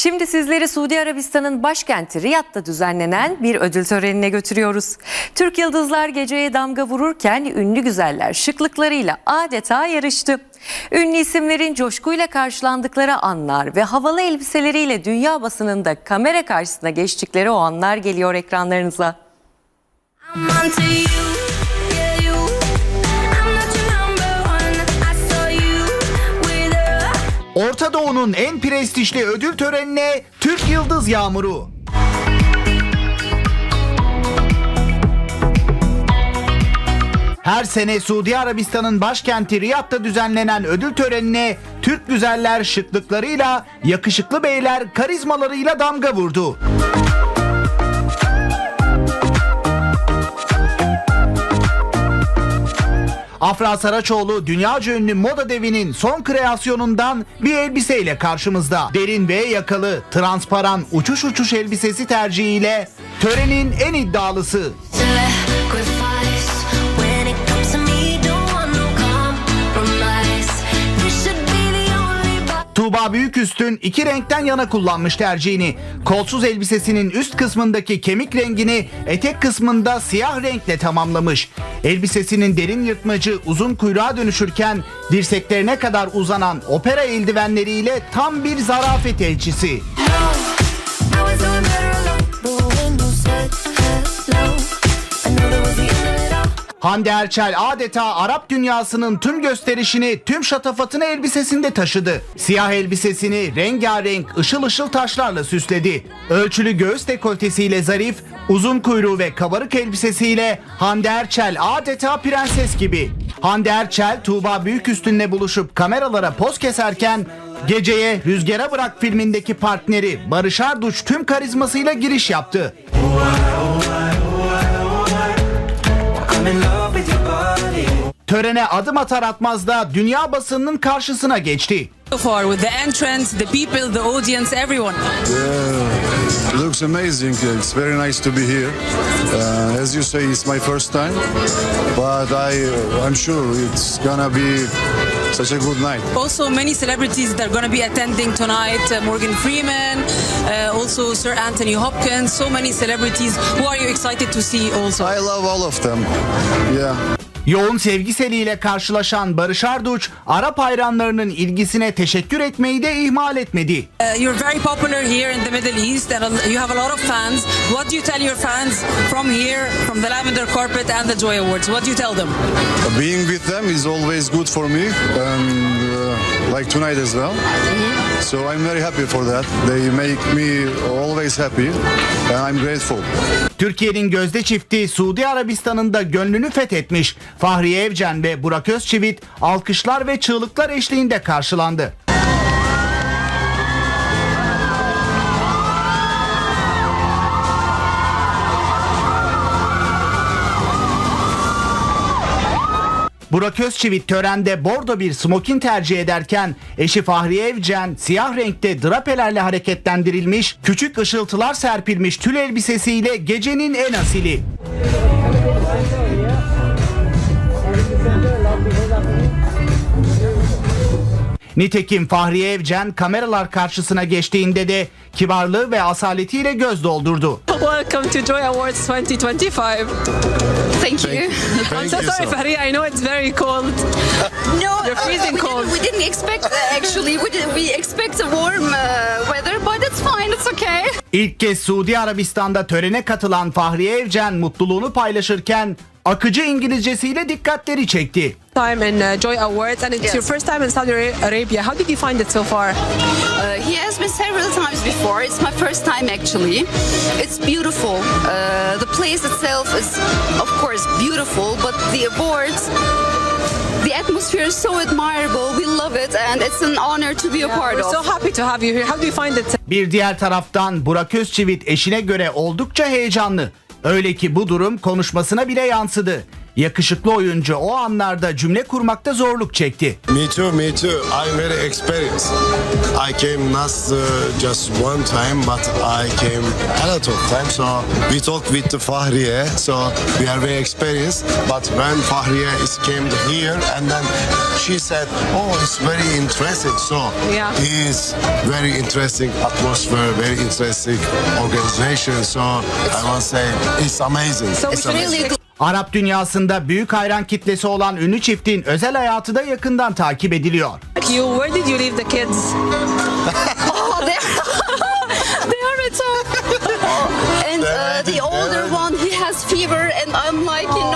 Şimdi sizleri Suudi Arabistan'ın başkenti Riyad'da düzenlenen bir ödül törenine götürüyoruz. Türk yıldızlar geceye damga vururken ünlü güzeller şıklıklarıyla adeta yarıştı. Ünlü isimlerin coşkuyla karşılandıkları anlar ve havalı elbiseleriyle dünya basınında kamera karşısına geçtikleri o anlar geliyor ekranlarınıza. I'm Doğu'nun en prestijli ödül törenine Türk Yıldız Yağmuru. Her sene Suudi Arabistan'ın başkenti Riyad'da düzenlenen ödül törenine Türk güzeller şıklıklarıyla, yakışıklı beyler karizmalarıyla damga vurdu. Afra Saraçoğlu dünyaca ünlü moda devinin son kreasyonundan bir elbiseyle karşımızda. Derin V yakalı, transparan uçuş uçuş elbisesi tercihiyle törenin en iddialısı. Tuğba Büyüküstün iki renkten yana kullanmış tercihini. Kolsuz elbisesinin üst kısmındaki kemik rengini etek kısmında siyah renkle tamamlamış. Elbisesinin derin yırtmacı uzun kuyruğa dönüşürken dirseklerine kadar uzanan opera eldivenleriyle tam bir zarafet elçisi. Hande Erçel adeta Arap dünyasının tüm gösterişini, tüm şatafatını elbisesinde taşıdı. Siyah elbisesini rengarenk, ışıl ışıl taşlarla süsledi. Ölçülü göğüs dekoltesiyle zarif, uzun kuyruğu ve kabarık elbisesiyle Hande Erçel adeta prenses gibi. Hande Erçel, Tuğba Büyüküstün'le buluşup kameralara poz keserken geceye Rüzgara Bırak filmindeki partneri Barış Arduç tüm karizmasıyla giriş yaptı. Törene adım atar atmaz da dünya basınının karşısına geçti. so far with the entrance, the people, the audience, everyone. It looks amazing. It's very nice to be here. Uh, as you say, it's my first time, but I, I'm sure it's gonna be such a good night. Also, many celebrities that are going to be attending tonight. Uh, Morgan Freeman, uh, also Sir Anthony Hopkins. So many celebrities. Who are you excited to see also? I love all of them. Yeah. Yoğun sevgiseliyle karşılaşan Barış Arduç, Arap hayranlarının ilgisine teşekkür etmeyi de ihmal etmedi. Uh, you're very popular here in the Middle East and you have a lot of fans. What do you tell your fans from here, from the Lavender Carpet and the Joy Awards? What do you tell them? Being with them is always good for me, and uh, like tonight as well. So I'm very happy for that. They make me always happy, and I'm grateful. Türkiye'nin gözde çifti Suudi Arabistan'ın da gönlünü fethetmiş. Fahriye Evcen ve Burak Özçivit alkışlar ve çığlıklar eşliğinde karşılandı. Burak Özçivit törende bordo bir smokin tercih ederken eşi Fahriye Evcen siyah renkte drapelerle hareketlendirilmiş, küçük ışıltılar serpilmiş tül elbisesiyle gecenin en asili. Nitekim Fahriye Evcen kameralar karşısına geçtiğinde de kibarlığı ve asaletiyle göz doldurdu. Welcome to Joy Awards 2025. Thank you. I'm Thank so you, sorry. Faria. I know it's very cold. No, You're freezing we cold. Didn't, we didn't expect uh, actually. We did, we expect a warm uh, weather, but it's fine. It's okay. İlk kez Suudi Arabistan'da törene katılan Fahriye Evcen mutluluğunu paylaşırken akıcı İngilizcesiyle dikkatleri çekti. Time in uh, Joy Awards, and it's Yes. your first time in Saudi Ara- Arabia. How did you find it so far? Uh, he has been several times before. It's my first time actually. It's beautiful. Uh, the place itself is, of course, beautiful, but the awards. The atmosphere is so admirable. We love it, and it's an honor to be a part We're of. so happy to have you here. How do you find it? Bir diğer taraftan Burak Özçivit eşine göre oldukça heyecanlı. Öyle ki bu durum konuşmasına bile yansıdı. Yakışıklı oyuncu o anlarda cümle kurmakta zorluk çekti. Me too, me too. I'm very experienced. I came not uh, just one time, but I came a lot of times. So we talked with the Fahriye, so we are very experienced. But when Fahriye is came here, and then she said, "Oh, it's very interesting." So Yeah. it's very interesting atmosphere, very interesting organization. So I want to say it's amazing. So it's amazing. really Arap dünyasında büyük hayran kitlesi olan ünlü çiftin özel hayatı da yakından takip ediliyor. you. Where did you leave the kids? Oh, they, they are at home. and uh, the older one, he has fever, and I'm like, you